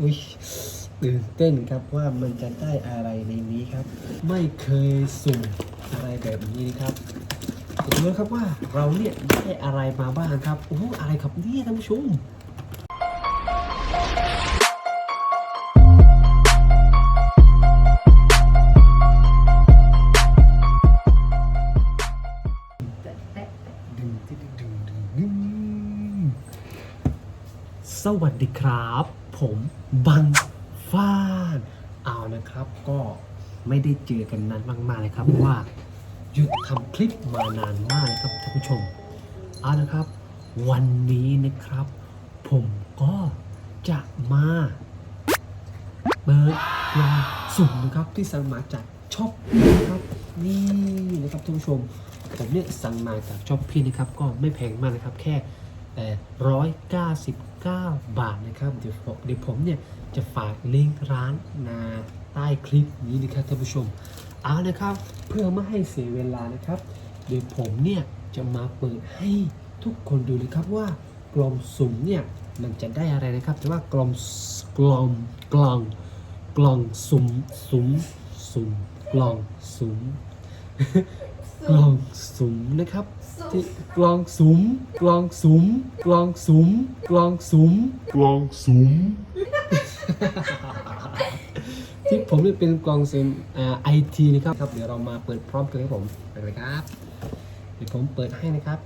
อุ้ยตื่นเต้นครับว่ามันจะได้อะไรในนี้ครับ ไม่เคยสุ่มอะไรแบบนี้นะครับดูนะครับว่าเราเนี่ยได้อะไรมาบ้างครับโอ้อะไรครับเนี่ยท่านผู้ชม สวัสดีครับ ผมบังฟ้านเอานะครับ ก็ไม่ได้เจอกันนานมากๆเลยครับเพราะว่าหยุดทำคลิปมานานมากเลยครับท่านผู้ชมเอานะครับ วันนี้นะครับ ผมก็จะมาเปิดกล่องสุ่มนะครับที่สั่งมาจากช็อปนะครับนี่นะครับท่านผู้ชมผมเนี่ยสั่งมาจากช้อปปี้นะครับก็ไม่แพงมากนะครับแค่ ร้อยเก้าสิบเก้าบาทนะครับ เดี๋ยวผมเดี๋ยวผมเนี่ยจะฝากลิงก์ร้านนาใต้คลิปนี้นะครับท่านผู้ชมเอานะครับเพื่อไม่ให้เสียเวลานะครับ เดี๋ยวผมเนี่ยจะมาเปิดให้ทุกคนดูนะครับว่ากล่องสุ่มเนี่ยมันจะได้อะไรนะครับแต่ว่ากล่องกล่องกล่องกล่องสุ่มสุ่มสุ่มกล่องสุ่ม กล่องสุมนะครับที่กล่องสุมกล่องสุมกล่องสุมกล่องสุมกลองสุมที่ผมเรียกเป็นกล่องสุมไอทีนะครับครับ เดี๋ยวเรามาเปิดพร้อมกันครับผมไปเลยครับ เดี๋ยวผมเปิดให้นะครับ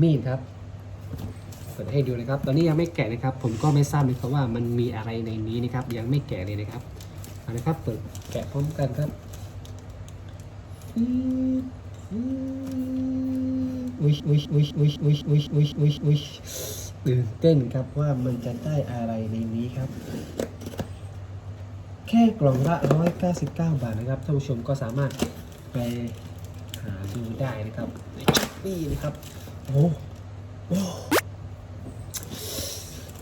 มีดครับเปิดให้ดูนะครับ ตอนนี้ยังไม่แกะนะครับ ผมก็ไม่ทราบเลยครับว่ามันมีอะไรในนี้นะครับ ยังไม่แกะเลยนะครับเอานะครับ เปิดแกะพร้อมกันครับ อุ้ยอุ้ยอุ้ยอุ้ยอุ้ยอุ้ยอุ้ยอุ้ยอุ้ยตื่นเต้นครับว่ามันจะได้อะไรในนี้ครับ แค่กล่องละ 199 บาทนะครับท่านผู้ชมก็สามารถไปหาดูได้นะครับในช้อปปี้นะครับโอ้โอ้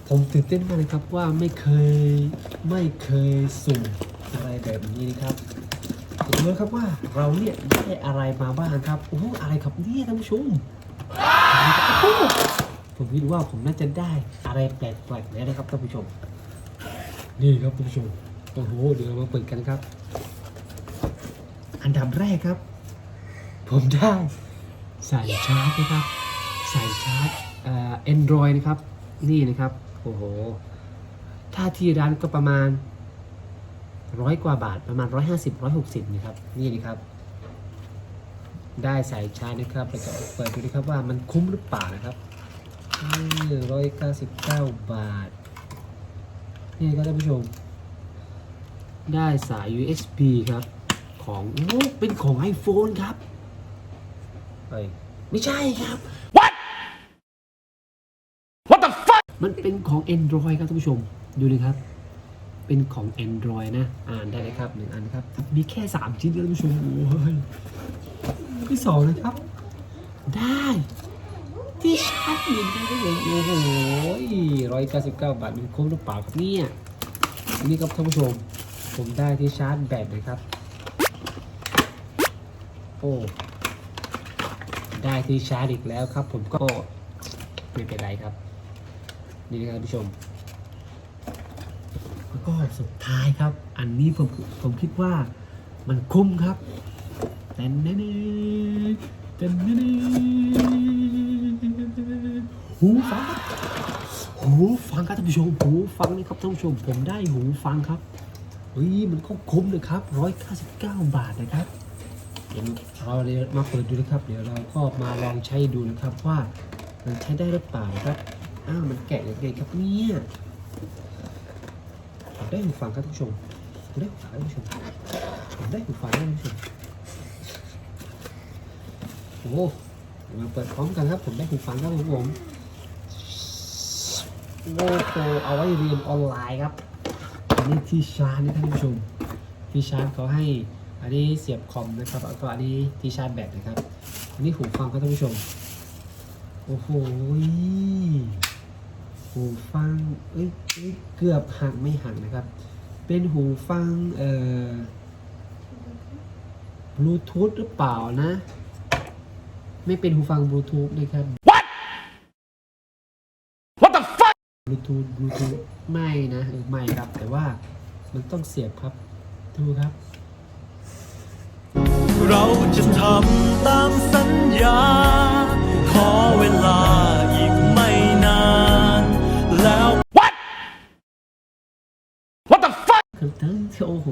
ผมตื่นเต้นมากเลยครับว่าไม่เคยไม่เคยสุ่มอะไรแบบนี้นะครับ ดูนะครับว่าเราเนี่ยได้อะไรมาบ้างครับโอ้โหอะไรครับเนี่ยท่านผู้ชมผมคิดว่าผมน่าจะได้อะไรแปลกๆแล้วนะครับท่านผู้ชม นี่ครับท่านผู้ชมโอ้โหเดี๋ยวเรามาเปิดกันครับ อันดับแรกครับ ผมได้สายชาร์จนะครับสายชาร์จเอ่อ Android นะครับ นี่นะครับ โอ้โห ถ้าที่ร้านก็ประมาณ ร้อยกว่าบาทประมาณ 150 160นะครับนี่นะครับได้สายชาร์จนะครับแล้วก็เปิดดูนะครับว่ามันคุ้มหรือเปล่านะครับร้อยเก้าสิบเก้าบาท นี่ครับท่านผู้ชม ได้สาย USB ครับ ของโอ้เป็นของ iPhone ครับเอ้ยไม่ใช่ครับ What What the fuck มันเป็นของ Android ครับท่านผู้ชม ดูเลยครับ เป็นของ Android นะ อ่านได้เลยครับหนึ่งอันครับ มีแค่ 3 ชิ้นครับท่านผู้ชมโอ้ยที่สองนะครับ ได้ ที่ชาร์จอีกนะครับผมโอ้โหร้อยเก้าสิบเก้าบาทมันคุ้มหรือเปล่าครับเนี่ยนี่ครับท่านผู้ชม ผมได้ที่ชาร์จแบตนะครับ โอ้ได้ที่ชาร์จอีกแล้วครับ ผมก็ไม่เป็นไรครับ นี่นะครับท่านผู้ชม แล้วก็สุดท้ายครับ อันนี้ผมผมคิดว่ามันคุ้มครับเต้นเน่เต้นเน่หูฟังครับหูฟังครับท่านผู้ชมหูฟังนะครับท่านผู้ชมผมได้หูฟังครับเฮ้ยมันก็คุ้มเลยครับ 199 บาทนะครับเดี๋ยวเราเลยมาเปิดดูนะครับ เดี๋ยวเราก็มาลองใช้ดูนะครับว่ามันใช้ได้หรือเปล่าครับ อ้าวมันแกะยังไงครับเนี่ย ผมได้หูฟังครับท่านผู้ชมผมได้หูฟังครับท่านผู้ชมผมได้หูฟังครับท่านผู้ชมโอ้เดี๋ยวมาเปิดพร้อมกันครับ ผมได้หูฟังครับผมผมโอ้โหเอาไว้เรียนออนไลน์ครับอันนี้ที่ชาร์จนี่ท่านผู้ชมที่ชาร์จเขาให้อันนี้เสียบคอมนะครับแล้วก็อันนี้ที่ชาร์จแบตนะครับ อันนี้หูฟังครับท่านผู้ชม โอ้โห หูฟังเอ้ยเอ้ยเกือบหักไม่หักนะครับ เป็นหูฟัง เอ่อบลูทูธหรือเปล่านะ ไม่เป็นหูฟังบลูทูธนะครับ What What the fuck บลูทูธบลูทูธไม่นะเออไม่ครับ แต่ว่ามันต้องเสียบครับ ดูครับ เราจะทำตามสัญญา ขอเวลา โอ้โห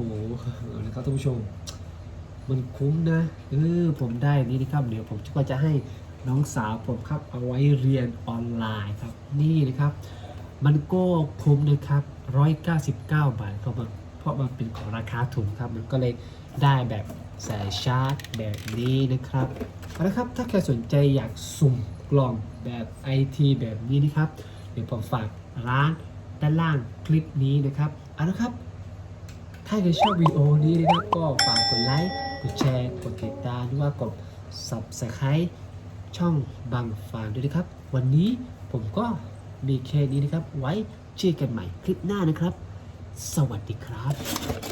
นะครับท่านผู้ชม มันคุ้มนะเออผมได้นี่นะครับ เดี๋ยวผมก็จะให้น้องสาวผมครับเอาไว้เรียนออนไลน์ครับ นี่นะครับ มันก็คุ้มนะครับ 199 บาทเพราะมันเพราะมันเป็นของราคาถูกครับ มันก็เลยได้แบบสายชาร์จแบบนี้นะครับเอาละครับถ้าใครสนใจอยากสุ่มกล่องแบบ IT แบบนี้นะครับ เดี๋ยวผมฝากร้านด้านล่างคลิปนี้นะครับเอาละครับาใครชอบวิดีโอนี้นะครับก็ฝากกดไลค์ กดแชร์ กดติดตามหรือว่ากด subscribe ช่องบางฟางด้วยนะครับ วันนี้ผมก็มีแค่นี้นะครับ ไว้เจอกันใหม่คลิปหน้านะครับ สวัสดีครับ